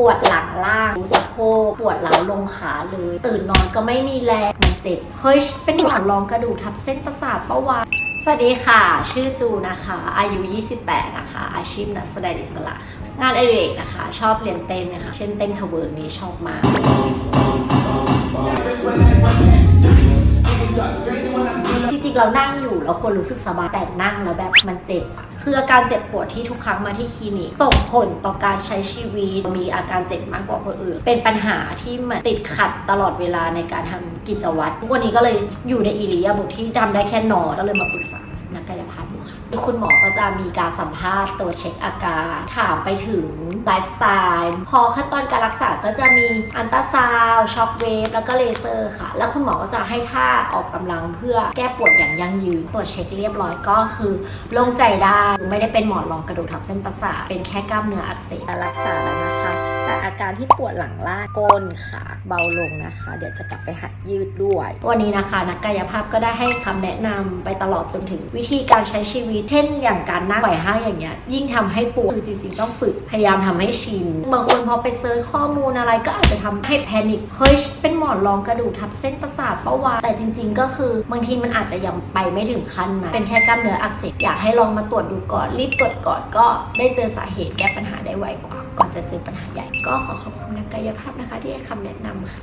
ปวดหลังล่างสะโพกปวดหลังลงขาเลยตื่นนอนก็ไม่มีแรงมันเจ็บเฮ้ยเป็นหมอนรองกระดูกทับเส้นประสาทปะวะสวัสดีค่ะ ชื่อจูนะคะ อายุ 28 นะคะ อาชีพนักแสดงอิสระ งานอดิเรกนะคะ ชอบเรียนเต้นนะคะ เช่นเต้นทเวิร์กนี้ชอบมาก ริงๆเรานั่งอยู่เราควรรู้สึกสบายแต่นั่งแล้วแบบมันเจ็บอะคืออาการเจ็บปวดที่ทุกครั้งมาที่คลินิกส่งผลต่อการใช้ชีวิตมีอาการเจ็บมากกว่าคนอื่น เป็นปัญหาที่มันติดขัดตลอดเวลาในการทำกิจวัตรทุกวันนี้ก็เลยอยู่ในอิริยาบถที่ทำได้แค่นอนก็เลยมาปรึกษานักกายภาพ คุณหมอก็จะมีการสัมภาษณ์ตัวจเช็คอาการ ถามไปถึงไลฟ์สไตล์พอขั้นตอนการรักษาก็จะมีอันตราซาวช็อคเวฟแล้วก็เลเซอร์ค่ะ แล้วคุณหมอก็จะให้ท่าออกกำลังเพื่อแก้ปวดอย่างยั่งยืนตรวจเช็คเรียบร้อยก็คือโล่งใจได้ไม่ได้เป็นหมอนรองกระดูกทับเส้นประสาทเป็นแค่กล้ามเนื้ออักเสบรักษาแล้วนะคะ จากอาการที่ปวดหลังล่างก้นขาเบาลงนะคะ เดี๋ยวจะกลับไปหัดยืดด้วย วันนี้นะคะนักกายภาพก็ได้ให้คำแนะนำไปตลอดจนถึงวิธีการใช้ชีวิตเช่นอย่างการนั่งไหวห้าอย่างเงี้ยยิ่งทำให้ปวดคือจริง ๆ ต้องฝึกพยายามทำให้ชินบางคนพอไปเซิร์ชข้อมูลอะไรก็อาจจะทำให้แพนิคเฮ้ยเป็นหมอนรองกระดูกทับเส้นประสาทเปะวะแต่จริง ๆ ก็คือบางทีมันอาจจะยังไปไม่ถึงขั้นนั้นเป็นแค่กล้ามเนื้ออักเสบอยากให้ลองมาตรวจดูก่อนรีบตรวจก่อนก็ได้เจอสาเหตุแก้ปัญหาได้ไวกว่าก่อนจะเจอปัญหาใหญ่ก็ขอขอบคุณนักกายภาพนะคะ ที่ให้คำแนะนำค่ะ